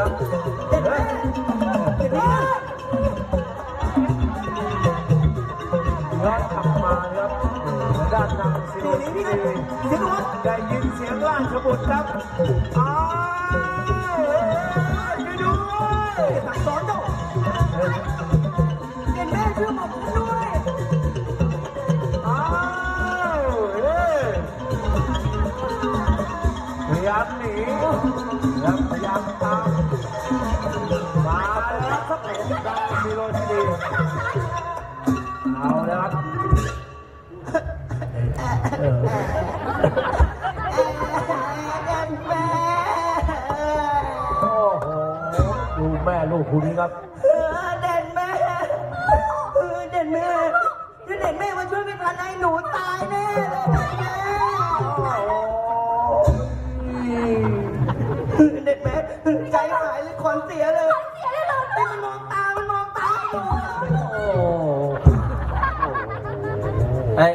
ย้อนกลับมาครับด้านนางสิรินี่นีนี่นะเสียงวัดได้ยินเสียงราชบุตรครับอ้าวช่วยด้วยสั่งสอนเจ้าเด็ดแม่ช่วยบอกผมด้วยอ้าวเฮ้ยพยายามหนีแล้ว เด็ดแม่มาช่วยไม่ทันไอ้หนูตายแน่เลยแม่เด็ดแม่ใจหายเลยขนเสียเลย เสียเลยเหรอไอ้มันมองตา มันมองตาอยู่โอ้เฮ้ย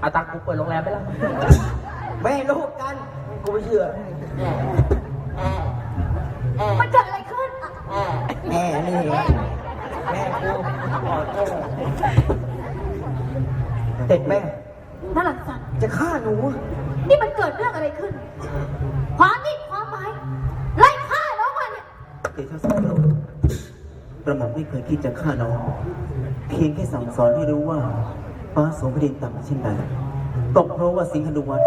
เอาตังค์กูเปิดโรงแรมไปแล้วแม่ลูกกัน กูไม่เชื่อมันเกิดอะไรขึ้น แม่นี่แม่กู เด็ดแม่น่าหลังสันจะฆ่าหนู นี่มันเกิดเรื่องอะไรขึ้น ความนี่ความหมายไล่ฆ่าน้องมันเนี่ยเดชะสมโปรดกระหม่อมไม่เคยคิดจะฆ่าน้อง เพียงแค่สั่งสอนให้รู้ว่าฟ้าสงพดินต่ำเช่นใดตกเพราะว่าสิงหนุวัตร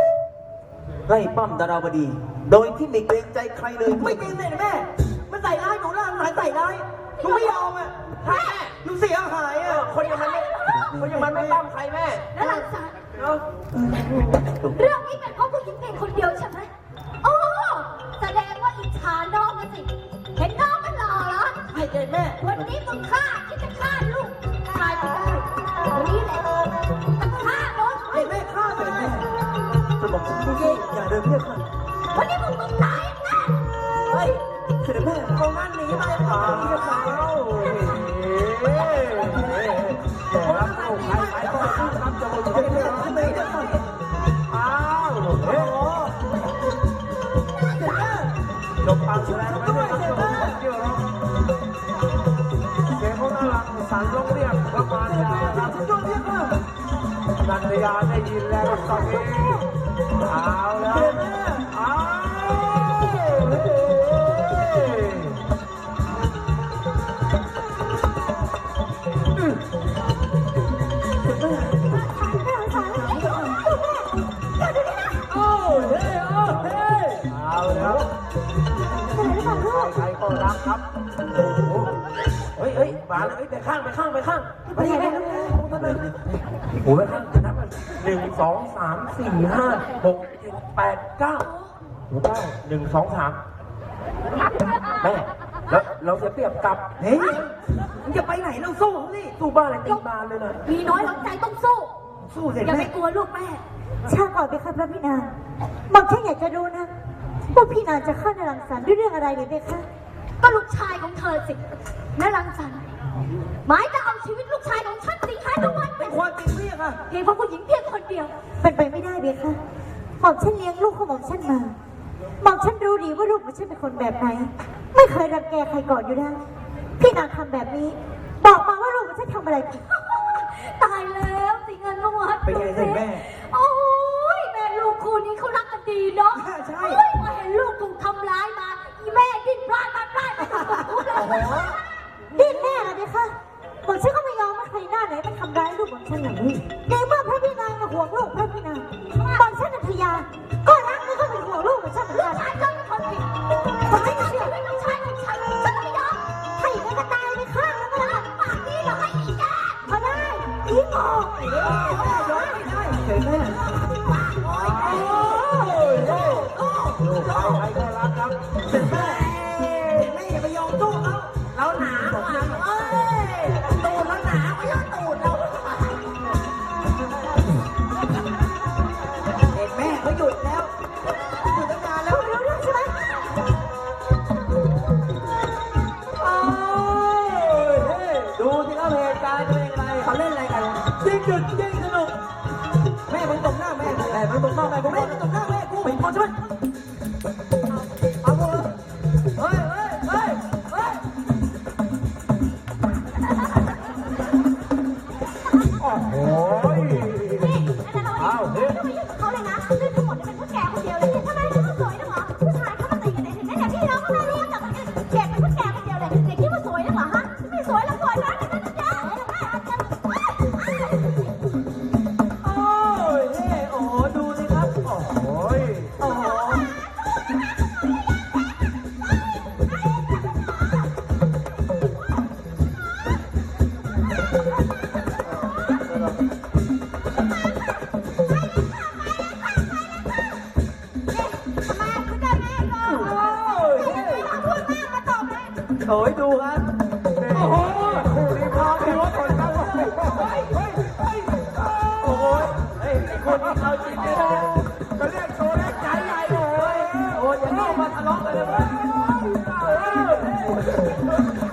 ไล่ปั้มดาราวดี โดยที่ไม่เกรงใจใครเลย ไม่จริงเลยนะแม่ ใส่ร้ายหนูไม่ยอมอะแม่หนูเสียหายอะ คนอย่างมันไม่คนอย่างมันไม่ปั้มใครแม่น่าหลังสันเนาะเรื่องนี้เป็นเพราะผู้หญิงเพียงคนเดียวใช่ไหมโอ้แสดงว่าอิจฉาน้องกันสิ เห็นน้องมันหล่อเหรอให้เด็ดแม่ วันนี้มึงฆ่าคิดจะฆ่าลูกชายไม่ จบการแสดงไปด้วยครับจบเกี่ยวร้องเสียงของน่ารักสั่นร้องเรียกพระมารดาครับโดนเรียกว่านันทยาได้ยินแล้วครับตอนนี้เอาแล้ว ข้างไปข้างไปข้างไปไหนได้แล้วโอ้ยไปข้างจะนับกันหนึ่งสองสามสี่ห้าหกเจ็ดแปดเก้าโอ้เก้าหนึ่งสองสามแม่แล้วเราจะเปรียบกับเฮ้ยมึงจะไปไหนเราสู้เขาสิตู้บ้านอะไรตีบานเลยนะมีน้อยหลังใจต้องสู้ สู้เด็ดอย่าไปแม่กลัวลูกแม่ ช่างก่อนไปค่ะพระพี่นางบอกแค่อยากจะรู้นะว่าพี่นางจะฆ่าในรังสรรค์ด้วยเรื่องอะไรหรือเปล่าคะก็ลูกชายของเธอสิแม่รังสรรค์ หมายจะเอาชีวิตลูกชายของฉันสิคะทุกวันเป็นความจริงเรียกอะเพียงเพราะผู้หญิงเพียงคนเดียว เป็นไปไม่ได้เบคะหม่อมฉันเลี้ยงลูกของหม่อมฉันมาหม่อมฉันรู้ดีว่าลูกของฉันเป็นคนแบบไหน ไม่เคยรังแกใครก่อนอยู่แล้วพี่นางทำแบบนี้ บอกมาว่าลูกของฉันทำอะไรผิดตายแล้วสิเงินนวัดเป็นไงเด็ดแม่โอ้ยแม่ลูกคู่นี้เขารักกันดีเนาะใช่เฮ้ยมาเห็นลูกถูกทำร้ายมาอีแม่ดิ้นพลาดมาพลาดมาถูกพูดเลยดิ้นแน่เลย เบคะหม่อมฉันก็ไม่ยอมให้ใครหน้าไหนมาทำร้ายลูกของฉันอย่างนี้ในเมื่อพระพี่นางมาห่วงลูกพระพี่นางหม่อมฉันนันทยา หน้าแม่แม่มึงข้าแม่กูไม่มึงตบหน้าแม่กูเป็นพอใช่ไหม โอ้ยดูครับโอ้โหคู่นี้พาไปรถก่อนครับเฮ้ยเฮ้ยเฮ้ยโอ้โหไอ้คนนี้เอาจริงเลยนะจะเรียกโชว์แรกใจใหญ่โอ้ยโอ้ยอย่าเข้ามาทะเลาะกันเลยนะหาย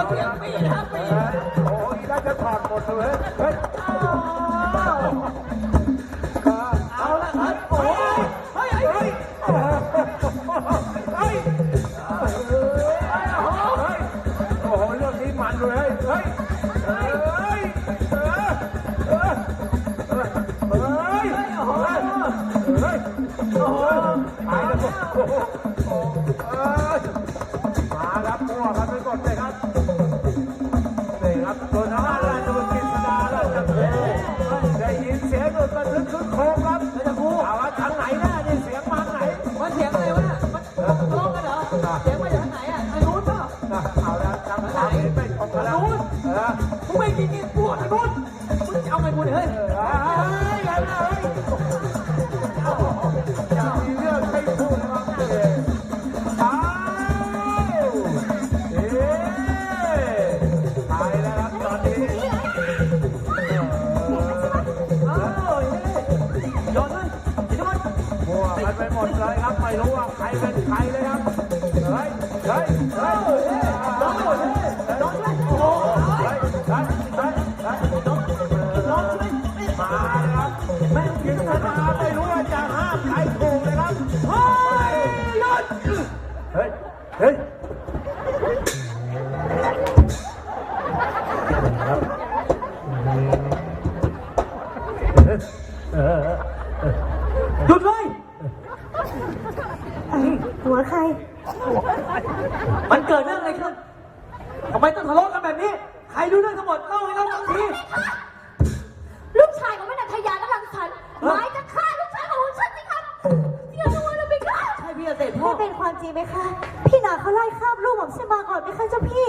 ดทั้งโอ้ยได้จะถอดหมดเลยเฮ้ยเอาละครับโอ้ยเฮ้ยเฮ้ยเฮ้โอ้โเรื่องนี้มันเลยเฮ้ยเฮ้ยเฮ้ยเฮ้ยห้ นกินปวดทางนู้นมึงจะเอาไงกูเนี่ยเฮ้ยยอย่าเลยอย่ามีเรื่องให้พูดนะครับเอ้ยอ้าวเอ๊ตายแล้วครับตอนนี้เอ้าเฮ้ยโยนเลยโยนมั่วกันไปหมดเลยครับไม่รู้ว่าใครเป็นใครเลยครับเฮ้ยเฮ้ยเฮ้ยเฮ้ย หยุดเลย หัวใคร มันเกิดเรื่องอะไรขึ้นทำไมต้องทะเลาะกันแบบนี้ ใครรู้เรื่องทั้งหมดเล่าให้เราฟังทีลูกชายของแม่นันทยากำลังฉันหมายจะฆ่าลูกชายของฉันสิครับเสียรู้เลยไหมคะใช่พี่เสด็จพ่อ ไม่เป็นความจริงไหมคะ พี่นาเขาไล่ข้ามลูกผมฉันมาก่อนไหมคะเจ้าพี่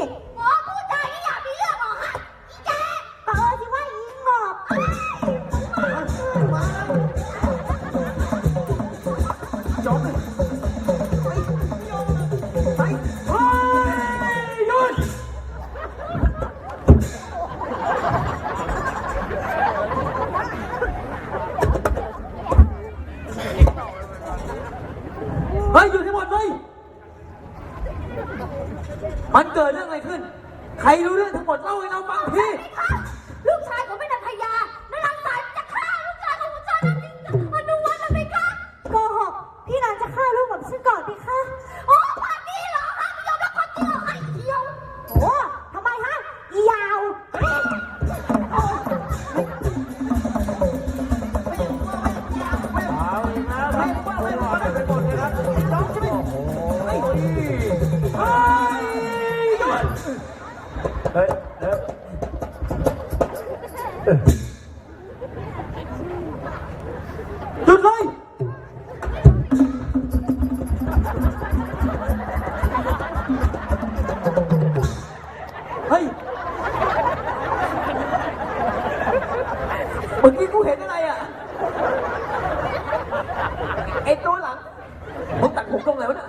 Hi Bực cái hiện ở đây à? Em tối lắm Muốn tặng một con nào đó.